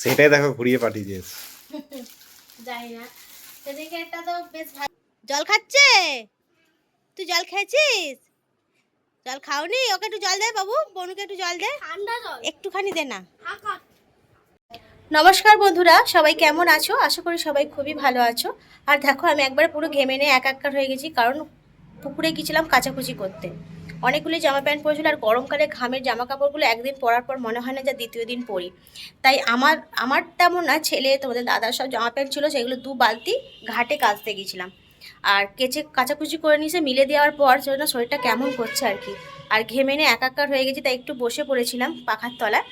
সেটাই দেখো ঘুরিয়ে পাঠিয়ে দিয়েছে। জানি না। সেদিকে একটা তো বেশ ভালো জল খাচ্ছে? তুই জল খেয়েছিস? জল খাওনি? ওকে একটু জল দে বাবু বনুকে একটু জল দে। ঠান্ডা জল। একটুখানি দে না। নমস্কার বন্ধুরা সবাই কেমন আছো? আশা করি সবাই খুবই ভালো আছো। আর দেখো আমি একবার পুরো ঘেমে নিয়ে এক একার হয়ে গেছি কারণ পুকুরে গেছিলাম কাচাকুচি করতে। অনেকগুলি জামা প্যান্ট পরেছিল আর গরমকালে ঘামের জামা কাপড়গুলো একদিন পরার পর মনে হয় না যে দ্বিতীয় দিন পরি। তাই আমার আমার তেমন না, ছেলে, তোমাদের দাদার সব জামা প্যান্ট ছিল, সেগুলো দু বালতি ঘাটে কাচতে গেছিলাম। আর কেচে কাচাকুচি করে নিয়েছে, মিলে দেওয়ার পর সেজন্য শরীরটা কেমন করছে আর কি। আর ঘেমে একাকার হয়ে গেছি, তাই একটু বসে পড়েছিলাম পাখার তলায়।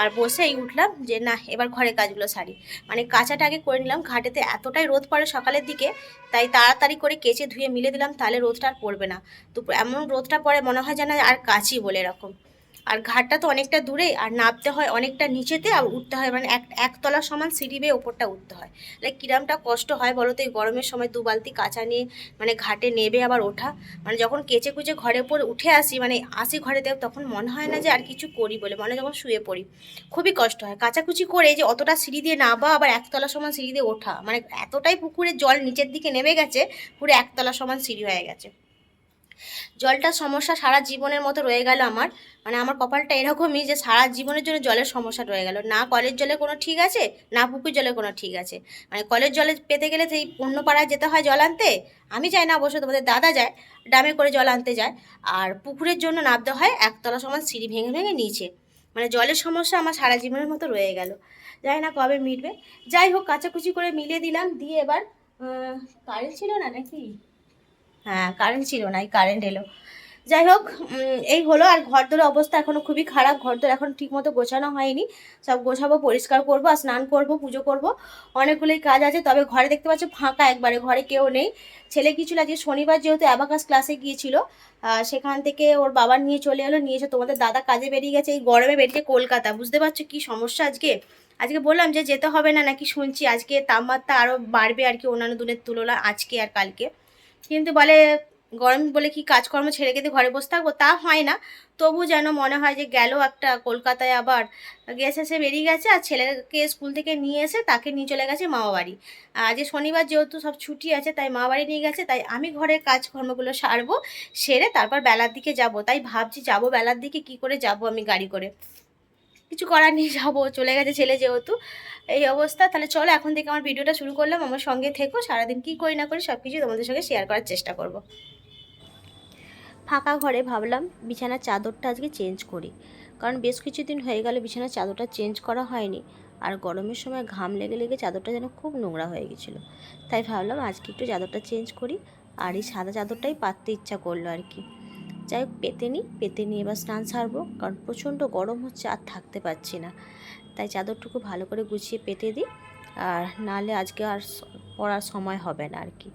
আর বসেই উঠলাম যে, না, এবার ঘরে কাজগুলো সারি। মানে কাঁচাটা আগে করে নিলাম, ঘাটেতে এতটাই রোদ পড়ে সকালের দিকে, তাই তাড়াতাড়ি করে কেচে ধুয়ে মিলে দিলাম, তাহলে রোদটা আর পড়বে না। তো এমন রোদটা পড়ে মনে হয় যেন আর কাচি বলে এরকম। আর ঘাটটা তো অনেকটা দূরে, আর নামতে হয় অনেকটা নিচেতে, আর উঠতে হয় মানে এক, একতলা সমান সিঁড়ি বেয়ে ওপরটা উঠতে হয়। তাহলে কিরামটা কষ্ট হয় বলো তো, এই গরমের সময় দু বালতি কাঁচা নিয়ে মানে ঘাটে নেবে আবার ওঠা। মানে যখন কেচে কুচে ঘরের উপর উঠে আসি মানে আসি ঘরে দেব তখন মনে হয় না যে আর কিছু করি বলে, মনে যখন শুয়ে পড়ি। খুবই কষ্ট হয়। কাচাকুচি করে যে অতটা সিঁড়ি দিয়ে নাবা আবার একতলা সমান সিঁড়ি দিয়ে ওঠা। মানে এতটাই পুকুরে জল নিচের দিকে নেমে গেছে, পুরো একতলা সমান সিঁড়ি হয়ে গেছে। জলটার সমস্যা সারা জীবনের মতো রয়ে গেল আমার। মানে আমার কপালটা এরকমই যে সারা জীবনের জন্য জলের সমস্যা রয়ে গেল। না কলের জলে কোনো ঠিক আছে, না পুকুর জলে কোনো ঠিক আছে। মানে কলের জলে পেতে গেলে সেই অন্য পাড়ায় যেতে হয় জল আনতে? আমি যাই না অবশ্য তোমাদের দাদা যায় ডামে করে জল আনতে যায়। আর পুকুরের জন্য নামতে হয় একতলা সমান সিঁড়ি ভেঙে ভেঙে নিচে। মানে জলের সমস্যা আমার সারা জীবনের মতো রয়ে গেল। জানি না কবে মিটবে। যাই হোক, কাচাকুচি করে মিলিয়ে দিলাম। দিয়ে এবার কারেন্ট ছিল না নাকি? হ্যাঁ কারেন্ট ছিল না, এই কারেন্ট এলো। যাই হোক এই হলো, আর ঘরদোর অবস্থা এখনও খুবই খারাপ। ঘরদোর এখন ঠিকমতো গোছানো হয়নি। সব গোছাবো, পরিষ্কার করব আর স্নান করব, পুজো করব। অনেকগুলোই কাজ আছে, তবে ঘরে দেখতে পাচ্ছ ফাঁকা একবারে, ঘরে কেউ নেই। ছেলে গিয়েছিল আজকে শনিবার যেহেতু অ্যাবাকাস ক্লাসে গিয়েছিল সেখান থেকে ওর বাবা নিয়ে চলে এলো, নিয়ে এসে তোমাদের দাদা কাজে বেরিয়ে গেছে, এই গরমে বেরিয়ে কলকাতা। বুঝতে পারছ কি সমস্যা আজকে? আজকে বললাম যে যেতে হবে না, নাকি শুনছি আজকে তাপমাত্রা আরও বাড়বে আর কি অন্যান্য দিনের তুলনায়, আজকে আর কালকে। কিন্তু বলে, গরম বলে কি কাজকর্ম ছেড়ে কেটে ঘরে বসে থাকব? তা হয় না। তবু যেন মনে হয় যে গেল একটা কলকাতায় আবার। গেছে সে বেরিয়ে গেছে আর ছেলেকে স্কুল থেকে নিয়ে এসে তাকে নিয়ে চলে গেছে মামা বাড়ি আজ শনিবার যেহেতু সব ছুটি আছে, তাই মামা বাড়ি নিয়ে গেছে, তাই আমি ঘরের কাজকর্মগুলো সারবো, সেরে তারপর বেলার দিকে যাব। তাই ভাবছি যাব বেলার দিকে, কি করে যাব আমি গাড়ি করে? কিছু করার নেই, যাব, চলে গেছে ছেলে যেহেতু। এই অবস্থা, তাহলে চলো এখন থেকে আমার ভিডিওটা শুরু করলাম, আমার সঙ্গে থেকো, সারাদিন কী করি না করি সব কিছু তোমাদের সঙ্গে শেয়ার করার চেষ্টা করব। ফাঁকা ঘরে ভাবলাম, বিছানার চাদরটা আজকে চেঞ্জ করি। কারণ বেশ কিছুদিন হয়ে গেল বিছানার চাদরটা চেঞ্জ করা হয়নি। আর গরমের সময় ঘাম লেগে লেগে চাদরটা যেন খুব নোংরা হয়ে গেছিল। তাই ভাবলাম আজকে একটু চাদরটা চেঞ্জ করি। আর এই সাদা চাদরটাই পাততে ইচ্ছা করল আর কি। যাই হোক, পেতে নিই পেতে নিয়ে এবার স্নান সারবো, কারণ প্রচণ্ড গরম হচ্ছে আর থাকতে পারছি না। তাই চাদরটুকু ভালো করে গুছিয়ে পেতে দিই, আর নাহলে আজকে আর পড়ার সময় হবে না আর কি।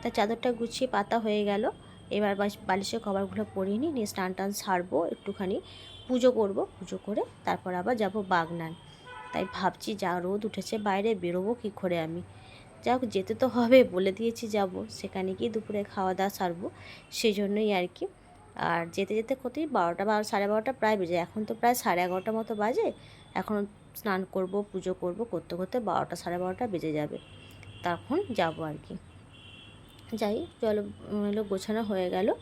তাই চাদরটা গুছিয়ে পাতা হয়ে গেল, এবার বালিশের কভারগুলো পরিয়ে নিই নিয়ে স্নান টান সারবো একটুখানি। পুজো করব, পুজো করে তারপর আবার যাব বাগনান। তাই ভাবছি যা রোদ উঠেছে, বাইরে বেরোবো কী করে আমি। হোক, যেতে তো হবে বলে দিয়েছি যাব, সেখানে গিয়ে দুপুরে খাওয়া দাওয়া সারবো সেই জন্যই আর কি। আর যেতে যেতে কতই বারোটা বা সাড়ে বারোটা প্রায় বেজে এখন তো প্রায় সাড়ে এগারোটার মতো বাজে। এখন স্নান করব, পুজো করব করতে করতে বারোটা সাড়ে বারোটা বেজে যাবে। তখন যাব আর কি। যাই, জল এলো, গোছানো হয়ে গেল।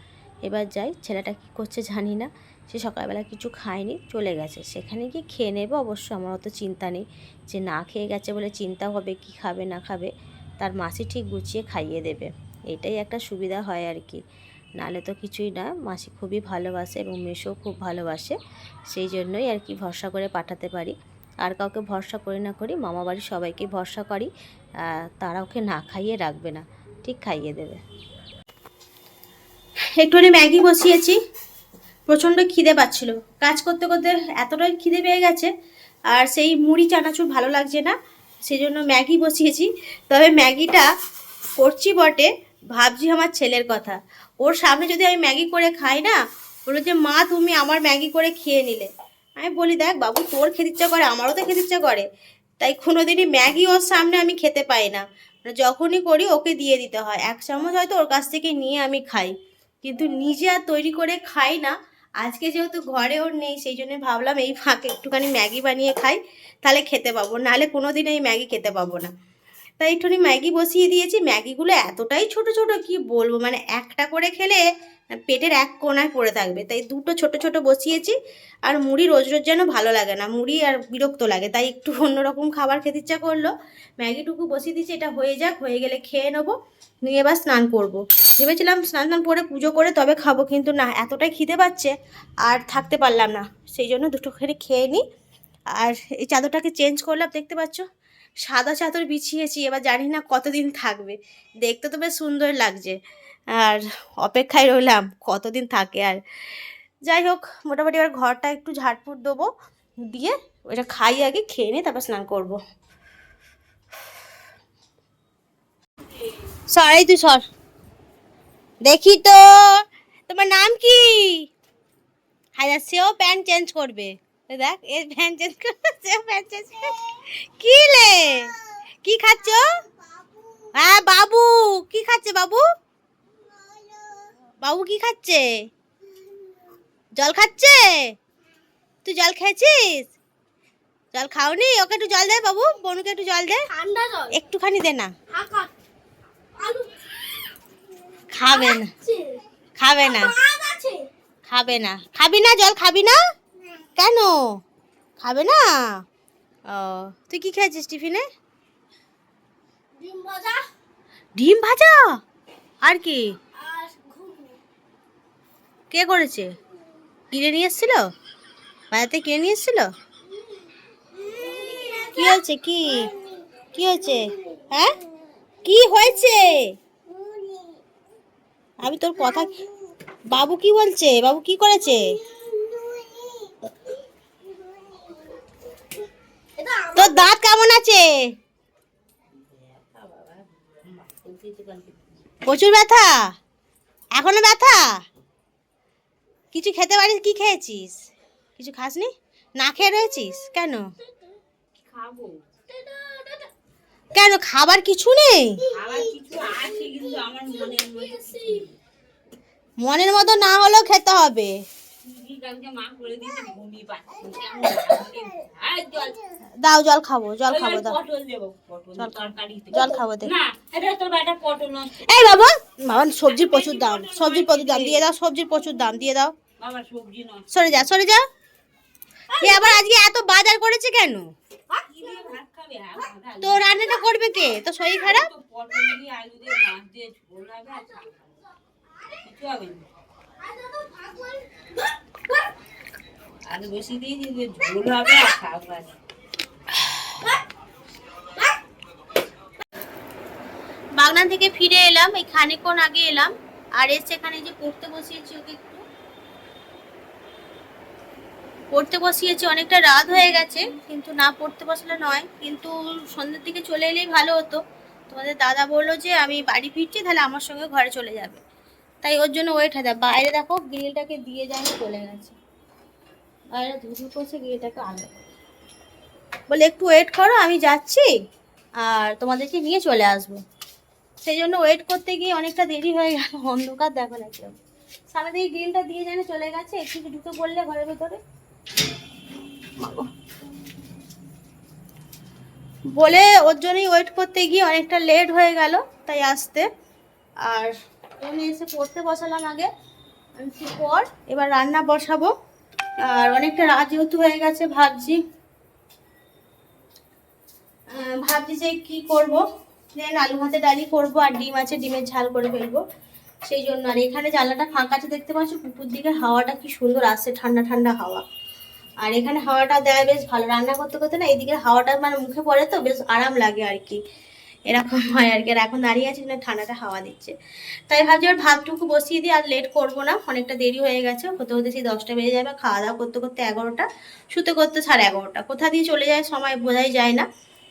এবার যাই, ছেলেটা কী করছে জানি না। সে সকালবেলা কিছু খায়নি, চলে গেছে। সেখানে গিয়ে খেয়ে নেবে অবশ্য, আমার অত চিন্তা নেই। যে না খেয়ে গেছে বলে চিন্তা হবে, কি খাবে না খাবে, তার মাসি ঠিক গুছিয়ে খাইয়ে দেবে। এটাই একটা সুবিধা হয় আর কি। নাহলে তো কিছুই না। মাসি খুবই ভালোবাসে এবং মেশো খুব ভালোবাসে। সেই জন্যই আর কি ভরসা করে পাঠাতে পারি। আর কাউকে ভরসা করি না করি, মামা বাড়ির সবাইকে ভরসা করি। তারা ওকে না খাইয়ে রাখবে না, ঠিক খাইয়ে দেবে। একটুখানি ম্যাগি বসিয়েছি। প্রচণ্ড খিদে পাচ্ছিল। কাজ করতে করতে এতটাই খিদে পেয়ে গেছে। আর সেই মুড়ি, চানাচুর ভালো লাগছে না সেই জন্য ম্যাগি বসিয়েছি। তবে ম্যাগিটা করছি বটে ভাবছি আমার ছেলের কথা। ওর সামনে যদি আমি ম্যাগি করে খাই না বলো যে মা, তুমি আমার ম্যাগি করে খেয়ে নিলে। আমি বলি, দেখ বাবু, তোর খেতে ইচ্ছা করে, আমারও তো খেতে ইচ্ছা করে। তাই কোনোদিনই ম্যাগি ওর সামনে আমি খেতে পাই না। মানে যখনই করি, ওকে দিয়ে দিতে হয়। এক চামচ হয়তো ওর কাছ থেকে নিয়ে আমি খাই। কিন্তু নিজে আর তৈরি করে খাই না। আজকে যেহেতু ঘরে ওর নেই, সেই জন্য ভাবলাম, এই ফাঁকে একটুখানি ম্যাগি বানিয়ে খাই, তাহলে খেতে পাবো। নাহলে কোনো দিন এই ম্যাগি খেতে পাবো না। তাই একটুখানি ম্যাগি বসিয়ে দিয়েছি। ম্যাগিগুলো এতটাই ছোট ছোট, কি বলব? মানে একটা করে খেলে পেটের এক কোনায় পড়ে থাকবে। তাই দুটো ছোট ছোট বসিয়েছি। আর মুড়ি রোজ রোজ যেন ভালো লাগে না। মুড়ি আর বিরক্ত লাগে। তাই একটু অন্যরকম খাবার খেতে ইচ্ছা করল। ম্যাগিটুকু বসিয়ে দিচ্ছি এটা হয়ে যাক, হয়ে গেলে খেয়ে নেব। নিয়ে এবার স্নান করব। ভেবেছিলাম স্নান স্নান করে পুজো করে তবে খাব, কিন্তু না, এতটাই খিদে পাচ্ছে আর থাকতে পারলাম না। সেই জন্য দুটো খেয়ে নিই। আর এই চাদরটাকে চেঞ্জ করলাম, দেখতে পাচ্ছ? সাদা চাদর বিছিয়েছি, এবার জানি না কতদিন থাকবে। দেখতে তো বেশ সুন্দর লাগছে। আর অপেক্ষায় রইলাম, কতদিন থাকে আর। যাই হোক, মোটামুটি এবার ঘরটা একটু ঝাড়ফুট দেবো, দিয়ে ওটা খাই আগে, খেয়ে নিয়ে তারপর স্নান করব। সর এই তুই সর। দেখি তো, তোমার নাম কি? হাজার সেও প্যান্ট চেঞ্জ করবে। দেখ এ চেঞ্জ করবে সেও প্যান্ট চেঞ্জ কি লে? কি খাচ্ছ? হ্যাঁ বাবু কি খাচ্ছে বাবু? বাবু কি খাচ্ছে? জল খাচ্ছে? তুই জল খেয়েছিস? জল খাওনি? ওকে একটু জল দে বাবু বনুকে একটু জল দে। একটুখানি দে না। খাবে না। খাবে না খাবে না। খাবি না জল খাবি না? কেন? খাবে না? ও তুই কি খেয়েছিস টিফিনে? ডিম ভাজা। ডিম ভাজা? আর কি? কে করেছে? কিনে নিয়ে এসেছিল? বাজাতে কিনে নিয়ে এসেছিল? কি হয়েছে? কি? কি হয়েছে? হ্যাঁ? কি হয়েছে? আমি তোর কথা বাবু কি বলছে? বাবু কি করেছে? প্রচুর ব্যথা? এখনও ব্যথা? কিছু খেতে পারিস? কি খেয়েছিস? কিছু খাসনি? না খেয়ে রয়েছিস? কেন? কেন? খাবার কিছু নেই। মনের মতো না হলেও খেতে হবে। দাও জল খাব জল খাব দাও। জল খাব। এই বাবা বাবা সবজির প্রচুর দাম সবজির প্রচুর দাম দিয়ে দাও সবজির প্রচুর দাম দিয়ে দাও। সরে যা সরে যা। এ আবার আজকে এত বাজার করেছে কেন? কি দিয়ে ভাত খাবে আর তো রান্নাটা করবে কে? তো শরীর খারাপ? তো পটল দিয়ে আলু বেশি দিয়ে ঝোল হবে আর শাক হবে বাগনান থেকে ফিরে এলাম, এই খানিকক্ষণ আগে এলাম, আর এসে এখানে যে পড়তে বসিয়েছি ওকে একটু। পড়তে বসিয়েছি, অনেকটা রাত হয়ে গেছে, কিন্তু না পড়তে বসলে নয়, কিন্তু সন্ধ্যের দিকে চলে এলেই ভালো হতো। তোমাদের দাদা বলল যে, আমি বাড়ি ফিরছি, তাহলে আমার সঙ্গে ঘরে চলে যাবে। তাই ওর জন্য ওয়েট হয় বাইরে দেখো, গ্রিলটাকে দিয়ে যায় চলে গেছে। বাইরে ধুধু করছে, গ্রিলটাকে আলো বলে, একটু ওয়েট করো, আমি যাচ্ছি, আর তোমাদেরকে নিয়ে চলে আসব। সেই জন্য ওয়েট করতে গিয়ে অনেকটা দেরি হয়ে গেল। অন্ধকার দেখো না কেউ। সামনে গ্রিলটা দিয়ে যেন চলে গেছে, একটু ঢুকে পড়লে ঘরের ভেতরে। বলে ওর জন্যই ওয়েট করতে গিয়ে অনেকটা লেট হয়ে গেল, তাই আসতে। আর আমি এসে পড়তে বসালাম আগে। পর এবার রান্না বসাবো। আর অনেকটা রাত যেহেতু হয়ে গেছে, ভাবছি। ভাবছি যে কি করব। দেন আলু ভাতে ডালি করব আর ডিম আছে, ডিমের ঝাল করে ফেলব। সেই জন্য আর এখানে জানলাটা ফাঁকা আছে, দেখতে পাচ্ছ? পুকুর দিকে হাওয়াটা কি সুন্দর আসছে, ঠান্ডা ঠান্ডা হাওয়া। আর এখানে হাওয়াটা দেয় বেশ ভালো, রান্না করতে করতে না এদিকে হাওয়াটা মানে মুখে পড়ে তো, বেশ আরাম লাগে আর কি। এরকম হয় আর কি, আর এখন দাঁড়িয়ে আছি না ঠান্ডাটা হাওয়া দিচ্ছে। তাই ভাবছি আর ভাতটুকু বসিয়ে দিই, আর লেট করব না, অনেকটা দেরি হয়ে গেছে। হতে হতে সেই দশটা বেজে যাবে, খাওয়া দাওয়া করতে করতে এগারোটা, শুতে করতে সাড়ে এগারোটা। কোথা দিয়ে চলে যায় সময় বোঝাই যায় না।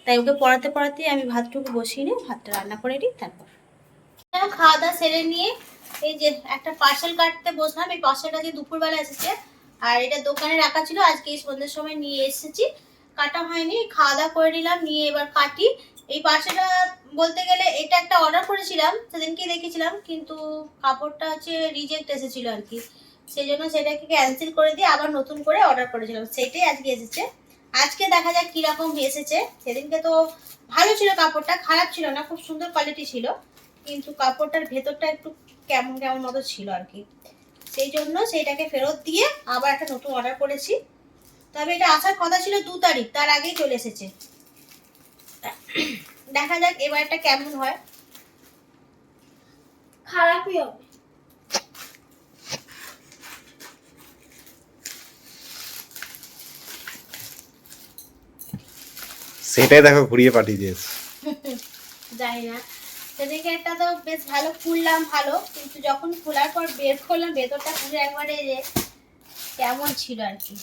তাই ওকে পড়াতে পড়াতেই আমি ভাতটুকু বসিয়ে নিই ভাতটা রান্না করে নিই, তারপর। খাওয়া দাওয়া সেরে নিয়ে এই যে একটা পার্সেল কাটতে বসলাম, এই পার্সেলটা যে দুপুরবেলা এসেছে। আর এটা দোকানে রাখা ছিল, আজকে এই সন্ধ্যের সময় নিয়ে এসেছি। কাটা হয়নি, খাওয়া দাওয়া করে নিলাম, নিয়ে এবার কাটি। এই পার্সেলটা বলতে গেলে এটা একটা অর্ডার করেছিলাম সেদিনকে দেখেছিলাম, কিন্তু কাপড়টা হচ্ছে রিজেক্ট এসেছিল আর কি। সেই জন্য সেটাকে ক্যান্সেল করে দিয়ে আবার নতুন করে অর্ডার করেছিলাম সেটাই আজকে এসেছে। আজকে দেখা যাক কীরকম এসেছে। সেদিনকে তো ভালো ছিল কাপড়টা, খারাপ ছিল না, খুব সুন্দর কোয়ালিটি ছিল। কিন্তু কাপড়টার ভেতরটা একটু কেমন কেমন মতো ছিল আর কি। সেই জন্য সেইটাকে ফেরত দিয়ে আবার একটা নতুন অর্ডার করেছি। তবে এটা আসার কথা ছিল দু তারিখ, তার আগেই চলে এসেছে। দেখা যাক এবার এটা কেমন হয়। খারাপই হবে। সেটাই দেখো ঘুরিয়ে পাঠিয়ে দিয়েছে। জানি না। সেদিকে একটা তো বেশ ভালো খুললাম, ভালো। কিন্তু যখন খোলার পর বের করলাম, ভেতরটা পুরো একবারে যে কেমন ছিল আর কি।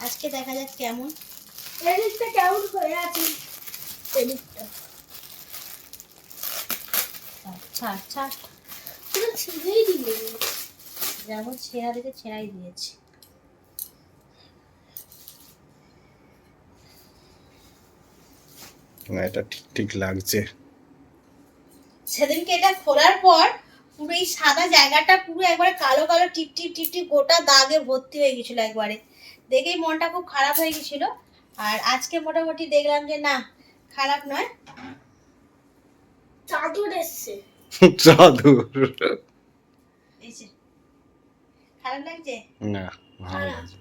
আজকে দেখা যাক কেমন। এদিকটা কেমন হয়ে আছে? এদিকটা আচ্ছা আচ্ছা পুরো ছিঁড়েই দিলে। যেমন ছেঁড়া দিকে ছেঁড়াই দিয়েছি। না এটা ঠিক ঠিক লাগছে। সেদিনকে এটা খোলার পর পুরো এই সাদা জায়গাটা পুরো একবারে কালো কালো টিপ টিপ টিপ টিপ গোটা দাগে ভর্তি হয়ে গেছিল একবারে। দেখেই মনটা খুব খারাপ হয়ে গেছিল। আর আজকে মোটামুটি দেখলাম যে না খারাপ নয়। চাদর এসছে। চাদর। খারাপ লাগছে? না ভালো লাগছে।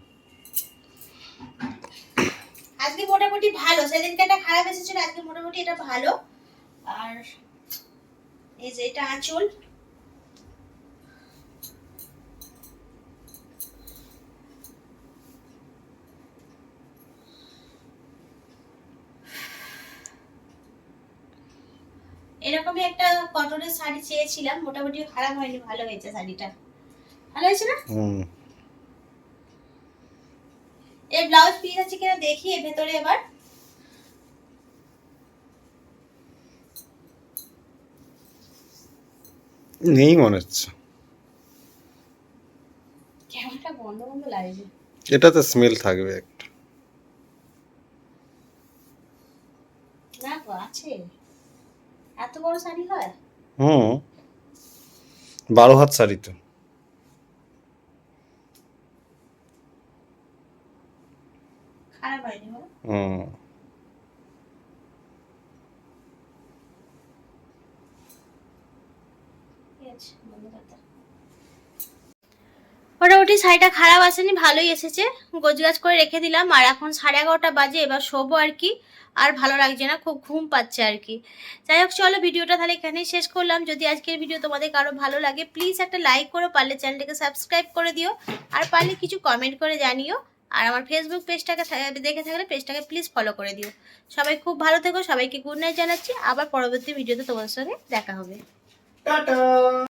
আজকে মোটামুটি ভালো। সেদিনকে এটা খারাপ এসেছিল, আজকে মোটামুটি এটা ভালো। আর এই যে এটা আঁচল। এরকমই একটা কটনের শাড়ি চেয়েছিলাম, মোটামুটি খারাপ হয়নি, ভালো হয়েছে শাড়িটা। ভালো হয়েছে না? হুম। এর ব্লাউজ পিস আছে কিনা দেখি এর ভেতরে এবার। নেই মনে হচ্ছে। কেমনটা বন্ধ বন্ধ লাগছে। এটাতে স্মেল থাকবে একটা। না তো আছে। এত বড় শাড়ি হয়? হুম। বারো হাত শাড়ি তো খারাপ হয়নি বলো হুম। মোটামুটি শাড়িটা খারাপ আসেনি ভালোই এসেছে। গোছগাছ করে রেখে দিলাম আর এখন সাড়ে এগারোটা বাজে এবার শোবো আর কি। আর ভালো লাগছে না খুব ঘুম পাচ্ছে আর কি। যাই হোক চলো ভিডিওটা তাহলে এখানেই শেষ করলাম। যদি আজকের ভিডিও তোমাদের কারও ভালো লাগে প্লিজ একটা লাইক করো পারলে চ্যানেলটাকে সাবস্ক্রাইব করে দিও। আর পারলে কিছু কমেন্ট করে জানিও। আর আমার ফেসবুক পেজটাকে দেখে থাকলে পেজটাকে প্লিজ ফলো করে দিও। সবাই খুব ভালো থেকো, সবাইকে গুড নাইট জানাচ্ছি। আবার পরবর্তী ভিডিওতে তোমাদের সঙ্গে দেখা হবে। টাটা!